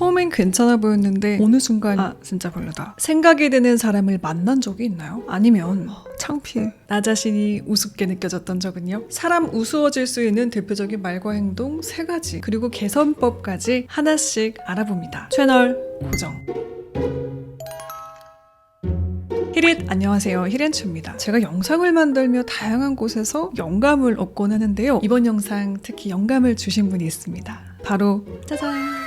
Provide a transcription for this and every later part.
처음엔 괜찮아 보였는데 어느 순간 아. 진짜 별로다. 생각이 드는 사람을 만난 적이 있나요? 아니면 어, 창피해? 나 자신이 우습게 느껴졌던 적은요? 사람 우스워질 수 있는 대표적인 말과 행동 세 가지 그리고 개선법까지 하나씩 알아봅니다. 채널 고정. 히릿 안녕하세요. 히렌츠입니다. 제가 영상을 만들며 다양한 곳에서 영감을 얻곤 하는데요. 이번 영상 특히 영감을 주신 분이 있습니다. 바로 짜잔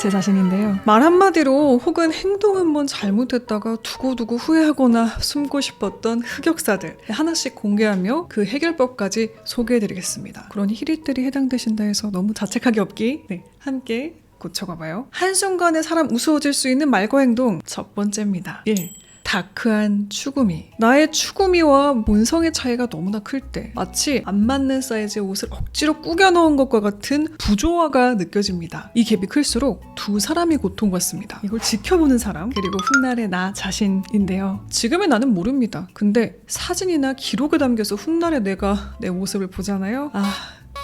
제 자신인데요. 말 한마디로 혹은 행동 한번 잘못했다가 두고두고 후회하거나 숨고 싶었던 흑역사들 하나씩 공개하며 그 해결법까지 소개해드리겠습니다. 그러니 히릿들이 해당되신다 해서 너무 자책하기 없기 네, 함께 고쳐가봐요. 한순간에 사람 우스워질 수 있는 말과 행동 첫 번째입니다. 1. 다크한 추구미. 나의 추구미와 본성의 차이가 너무나 클 때 마치 안 맞는 사이즈의 옷을 억지로 꾸겨 넣은 것과 같은 부조화가 느껴집니다. 이 갭이 클수록 두 사람이 고통받습니다. 이걸 지켜보는 사람 그리고 훗날의 나 자신인데요. 지금의 나는 모릅니다. 근데 사진이나 기록에 담겨서 훗날의 내가 내 모습을 보잖아요. 아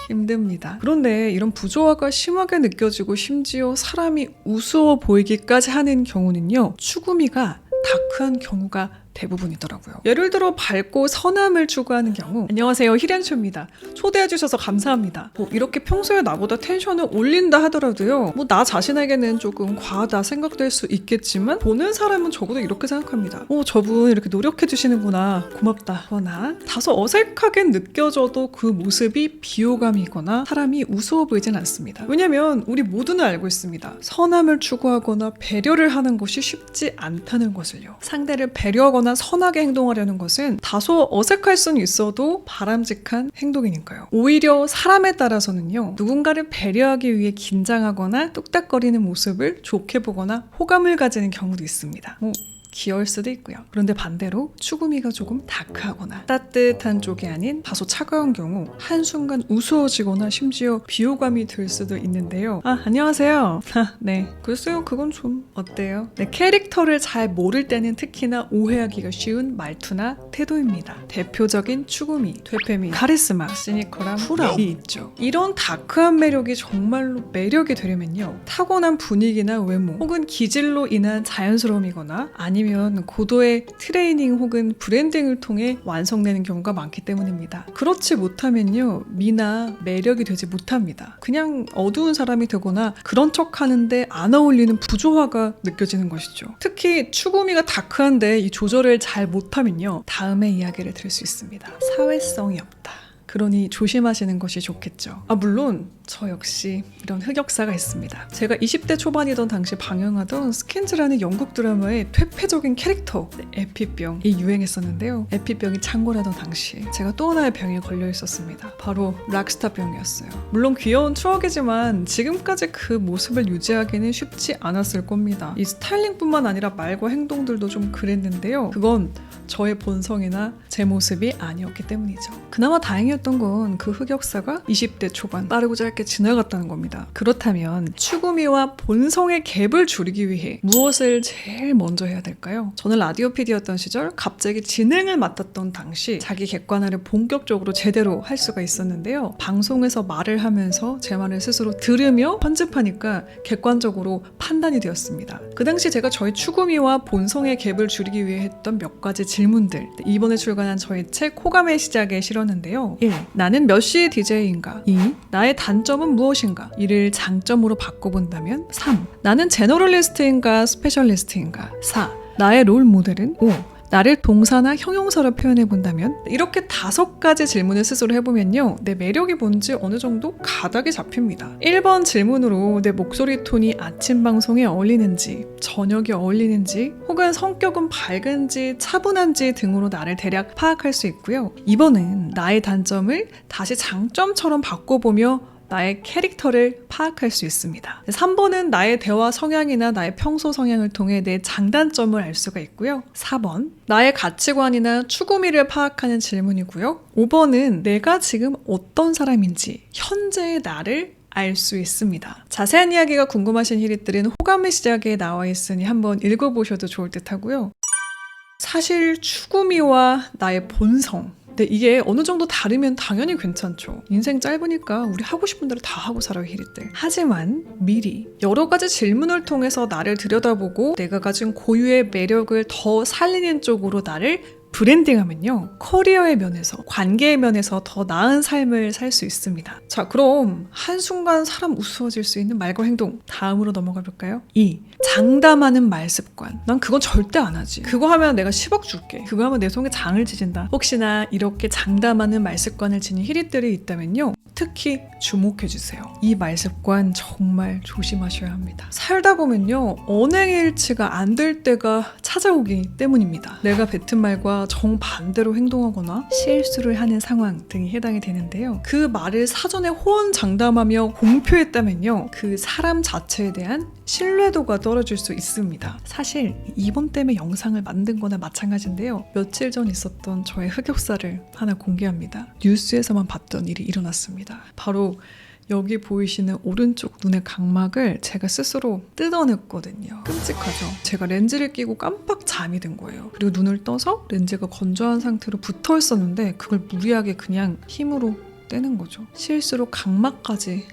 힘듭니다. 그런데 이런 부조화가 심하게 느껴지고 심지어 사람이 우스워 보이기까지 하는 경우는요. 추구미가 다크한 경우가 대부분이더라고요. 예를 들어 밝고 선함을 추구하는 경우 안녕하세요 히렌쇼입니다. 초대해 주셔서 감사합니다. 뭐 이렇게 평소에 나보다 텐션을 올린다 하더라도요. 뭐 나 자신에게는 조금 과하다 생각될 수 있겠지만 보는 사람은 적어도 이렇게 생각합니다. 오 저분 이렇게 노력해 주시는구나 고맙다. 거나 다소 어색하게 느껴져도 그 모습이 비호감이거나 사람이 우스워 보이진 않습니다. 왜냐면 우리 모두는 알고 있습니다. 선함을 추구하거나 배려를 하는 것이 쉽지 않다는 것을요. 상대를 배려하거나 선하게 행동하려는 것은 다소 어색할 수는 있어도 바람직한 행동이니까요. 오히려 사람에 따라서는요. 누군가를 배려하기 위해 긴장하거나 뚝딱거리는 모습을 좋게 보거나 호감을 가지는 경우도 있습니다. 뭐 귀여울 수도 있고요. 그런데 반대로 추구미가 조금 다크하거나 따뜻한 쪽이 아닌 다소 차가운 경우 한순간 우스워지거나 심지어 비호감이 들 수도 있는데요. 아, 안녕하세요. 아, 네. 글쎄요, 그건 좀 어때요? 네, 캐릭터를 잘 모를 때는 특히나 오해하기가 쉬운 말투나 태도입니다. 대표적인 추구미, 되페미, 카리스마, 시니컬함, 쿨함이 있죠. 이런 다크한 매력이 정말로 매력이 되려면요. 타고난 분위기나 외모, 혹은 기질로 인한 자연스러움이거나 아니면 고도의 트레이닝 혹은 브랜딩을 통해 완성되는 경우가 많기 때문입니다. 그렇지 못하면요. 미나 매력이 되지 못합니다. 그냥 어두운 사람이 되거나 그런 척 하는데 안 어울리는 부조화가 느껴지는 것이죠. 특히 추구미가 다크한데 이 조절을 잘 못하면요. 다음에 이야기를 들을 수 있습니다. 사회성이 없다. 그러니 조심하시는 것이 좋겠죠. 아, 물론 저 역시 이런 흑역사가 있습니다. 제가 20대 초반이던 당시 방영하던 스킨즈라는 영국 드라마의 퇴폐적인 캐릭터 네, 에피병이 유행했었는데요. 에피병이 창궐하던 당시 제가 또 하나의 병에 걸려 있었습니다. 바로 락스타 병이었어요. 물론 귀여운 추억이지만 지금까지 그 모습을 유지하기는 쉽지 않았을 겁니다. 이 스타일링뿐만 아니라 말과 행동들도 좀 그랬는데요. 그건 저의 본성이나 제 모습이 아니었기 때문이죠. 그나마 다행이었던 건 그 흑역사가 20대 초반 빠르고 짧게 지나갔다는 겁니다. 그렇다면 추구미와 본성의 갭을 줄이기 위해 무엇을 제일 먼저 해야 될까요? 저는 라디오 PD였던 시절 갑자기 진행을 맡았던 당시 자기 객관화를 본격적으로 제대로 할 수가 있었는데요. 방송에서 말을 하면서 제 말을 스스로 들으며 편집하니까 객관적으로 판단이 되었습니다. 그 당시 제가 저의 추구미와 본성의 갭을 줄이기 위해 했던 몇 가지 질문들 이번에 출간한 저의 책 호감의 시작에 실었는데요. 1. 나는 몇 시의 DJ인가? 2. 나의 단점은 무엇인가? 이를 장점으로 바꿔본다면 3. 나는 제너럴리스트인가 스페셜리스트인가? 4. 나의 롤 모델은 5. 나를 동사나 형용사로 표현해 본다면? 이렇게 다섯 가지 질문을 스스로 해보면요 내 매력이 뭔지 어느 정도 가닥이 잡힙니다. 1번 질문으로 내 목소리 톤이 아침 방송에 어울리는지 저녁에 어울리는지 혹은 성격은 밝은지 차분한지 등으로 나를 대략 파악할 수 있고요. 2번은 나의 단점을 다시 장점처럼 바꿔보며 나의 캐릭터를 파악할 수 있습니다. 3번은 나의 대화 성향이나 나의 평소 성향을 통해 내 장단점을 알 수가 있고요. 4번, 나의 가치관이나 추구미를 파악하는 질문이고요. 5번은 내가 지금 어떤 사람인지, 현재의 나를 알수 있습니다. 자세한 이야기가 궁금하신 히릿들은 호감의 시작에 나와 있으니 한번 읽어보셔도 좋을 듯 하고요. 사실 추구미와 나의 본성, 근데 이게 어느 정도 다르면 당연히 괜찮죠. 인생 짧으니까 우리 하고 싶은 대로 다 하고 살아요, 히리들. 하지만 미리 여러 가지 질문을 통해서 나를 들여다보고 내가 가진 고유의 매력을 더 살리는 쪽으로 나를 브랜딩하면요. 커리어의 면에서, 관계의 면에서 더 나은 삶을 살 수 있습니다. 자, 그럼 한순간 사람 우스워질 수 있는 말과 행동. 다음으로 넘어가 볼까요? 2. 장담하는 말 습관. 난 그건 절대 안 하지. 그거 하면 내가 10억 줄게. 그거 하면 내 속에 장을 지진다. 혹시나 이렇게 장담하는 말 습관을 지닌 히릿들이 있다면요. 특히 주목해 주세요. 이 말 습관 정말 조심하셔야 합니다. 살다 보면요. 언행일치가 안 될 때가 찾아오기 때문입니다. 내가 뱉은 말과 정반대로 행동하거나 실수를 하는 상황 등이 해당이 되는데요. 그 말을 사전에 호언장담하며 공표했다면요. 그 사람 자체에 대한 신뢰도가 떨어질 수 있습니다. 사실 이번 때문에 영상을 만든 거나 마찬가지인데요. 며칠 전 있었던 저의 흑역사를 하나 공개합니다. 뉴스에서만 봤던 일이 일어났습니다. 바로 여기 보이시는 오른쪽 눈의 각막을 제가 스스로 뜯어냈거든요. 끔찍하죠? 제가 렌즈를 끼고 깜빡 잠이 든 거예요. 그리고 눈을 떠서 렌즈가 건조한 상태로 붙어 있었는데 그걸 무리하게 그냥 힘으로 떼는 거죠. 실수로 각막까지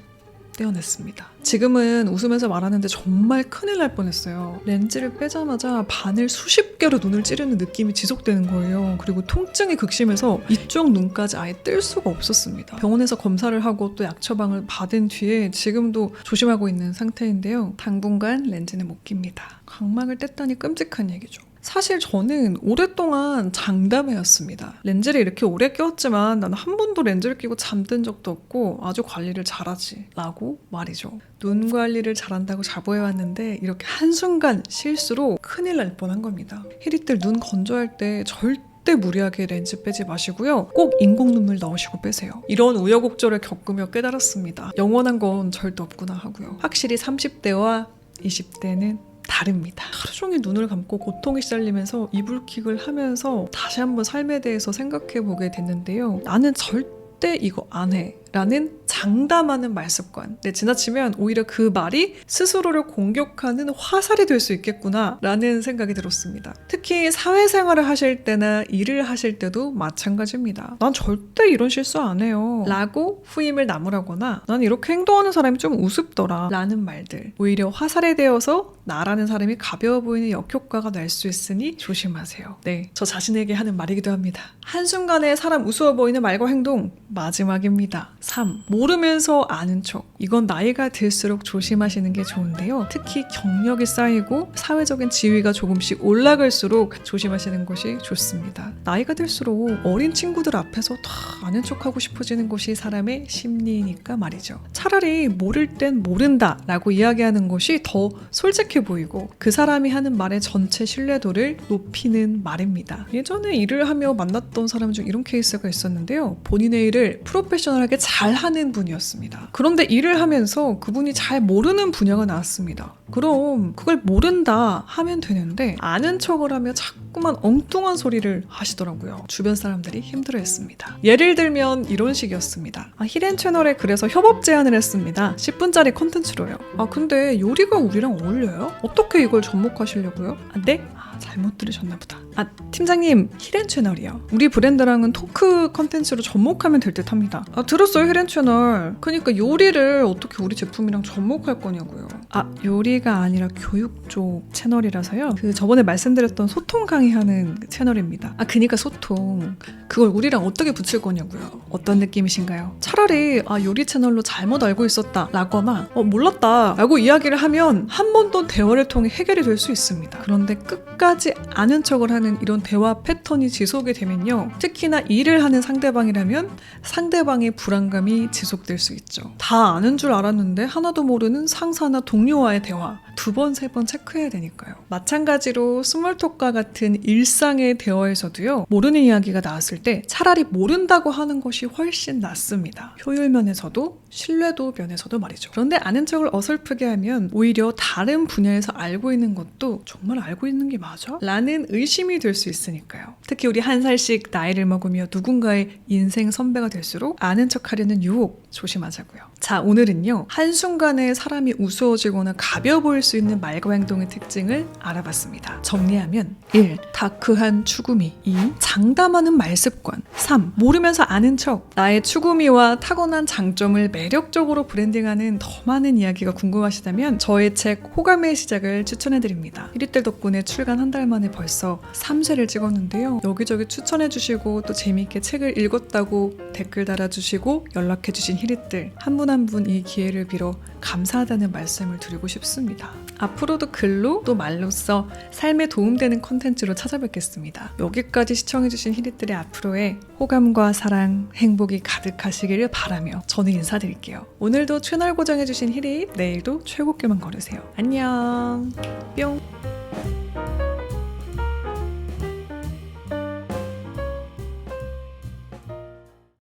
떼어냈습니다. 지금은 웃으면서 말하는데 정말 큰일 날 뻔했어요. 렌즈를 빼자마자 바늘 수십 개로 눈을 찌르는 느낌이 지속되는 거예요. 그리고 통증이 극심해서 이쪽 눈까지 아예 뜰 수가 없었습니다. 병원에서 검사를 하고 또 약 처방을 받은 뒤에 지금도 조심하고 있는 상태인데요. 당분간 렌즈는 못 낍니다. 각막을 뗐다니 끔찍한 얘기죠. 사실 저는 오랫동안 장담해왔습니다. 렌즈를 이렇게 오래 꼈지만 나는 한 번도 렌즈를 끼고 잠든 적도 없고 아주 관리를 잘하지 라고 말이죠. 눈 관리를 잘한다고 자부해왔는데 이렇게 한순간 실수로 큰일 날 뻔한 겁니다. 히리들 눈 건조할 때 절대 절대 무리하게 렌즈 빼지 마시고요. 꼭 인공 눈물 넣으시고 빼세요. 이런 우여곡절을 겪으며 깨달았습니다. 영원한 건 절대 없구나 하고요. 확실히 30대와 20대는 다릅니다. 하루 종일 눈을 감고 고통이 시달리면서 이불킥을 하면서 다시 한번 삶에 대해서 생각해 보게 됐는데요. 나는 절대 이거 안 해. 라는 장담하는 말 습관. 네, 지나치면 오히려 그 말이 스스로를 공격하는 화살이 될 수 있겠구나 라는 생각이 들었습니다. 특히 사회생활을 하실 때나 일을 하실 때도 마찬가지입니다. 난 절대 이런 실수 안 해요. 라고 후임을 나무라거나 난 이렇게 행동하는 사람이 좀 우습더라 라는 말들. 오히려 화살에 대어서 나라는 사람이 가벼워 보이는 역효과가 날 수 있으니 조심하세요. 네, 저 자신에게 하는 말이기도 합니다. 한순간에 사람 우스워 보이는 말과 행동 마지막입니다. 3. 모르면서 아는 척. 이건 나이가 들수록 조심하시는 게 좋은데요. 특히 경력이 쌓이고 사회적인 지위가 조금씩 올라갈수록 조심하시는 것이 좋습니다. 나이가 들수록 어린 친구들 앞에서 다 아는 척하고 싶어지는 것이 사람의 심리니까 말이죠. 차라리 모를 땐 모른다 라고 이야기하는 것이 더 솔직해 보이고 그 사람이 하는 말의 전체 신뢰도를 높이는 말입니다. 예전에 일을 하며 만났던 사람 중 이런 케이스가 있었는데요. 본인의 일을 프로페셔널하게 잘 하는 분이었습니다. 그런데 일을 하면서 그분이 잘 모르는 분야가 나왔습니다. 그럼 그걸 모른다 하면 되는데 아는 척을 하며 자꾸만 엉뚱한 소리를 하시더라고요. 주변 사람들이 힘들어했습니다. 예를 들면 이런 식이었습니다. 아, 히렌 채널에 그래서 협업 제안을 했습니다. 10분짜리 컨텐츠로요. 아 근데 요리가 우리랑 어울려요? 어떻게 이걸 접목하시려고요? 아, 네? 아, 잘못 들으셨나 보다. 아 팀장님 히렌 채널이요. 우리 브랜드랑은 토크 컨텐츠로 접목하면 될 듯 합니다. 아 들었어요 히렌 채널. 그러니까 요리를 어떻게 우리 제품이랑 접목할 거냐고요. 아 요리가 아니라 교육 쪽 채널이라서요. 그 저번에 말씀드렸던 소통 강의하는 그 채널입니다. 아 그니까 소통. 그걸 우리랑 어떻게 붙일 거냐고요. 어떤 느낌이신가요? 차라리 아 요리 채널로 잘못 알고 있었다 라거나 어 몰랐다 라고 이야기를 하면 한 번 더 대화를 통해 해결이 될 수 있습니다. 그런데 끝까지 아는 척을 하는 이런 대화 패턴이 지속이 되면요. 특히나 일을 하는 상대방이라면 상대방의 불안감이 지속될 수 있죠. 다 아는 줄 알았는데 하나도 모르는 상사나 동료와의 대화 두 번, 세 번 체크해야 되니까요. 마찬가지로 스몰톡과 같은 일상의 대화에서도요. 모르는 이야기가 나왔을 때 차라리 모른다고 하는 것이 훨씬 낫습니다. 효율 면에서도 신뢰도 면에서도 말이죠. 그런데 아는 척을 어설프게 하면 오히려 다른 분야에서 알고 있는 것도 정말 알고 있는 게 맞아? 라는 의심이 들수 있으니까요. 특히 우리 한 살씩 나이를 먹으며 누군가의 인생 선배가 될수록 아는 척 하려는 유혹 조심하자고요. 자, 오늘은요. 한순간에 사람이 우스워지거나 가벼워 보일 수 있는 말과 행동의 특징을 알아봤습니다. 정리하면 1. 다크한 추구미 2. 장담하는 말습관 3. 모르면서 아는 척 나의 추구미와 타고난 장점을 매력적으로 브랜딩하는 더 많은 이야기가 궁금하시다면 저의 책 호감의 시작을 추천해드립니다. 1위들 덕분에 출간 한 달 만에 벌써 3쇄를 찍었는데요. 여기저기 추천해주시고 또 재미있게 책을 읽었다고 댓글 달아주시고 연락해주신 히릿들 한 분 한 분 이 기회를 빌어 감사하다는 말씀을 드리고 싶습니다. 앞으로도 글로 또 말로써 삶에 도움되는 컨텐츠로 찾아뵙겠습니다. 여기까지 시청해주신 히릿들의 앞으로의 호감과 사랑, 행복이 가득하시기를 바라며 저는 인사드릴게요. 오늘도 채널 고정해주신 히릿, 내일도 최고께만 걸으세요. 안녕. 뿅.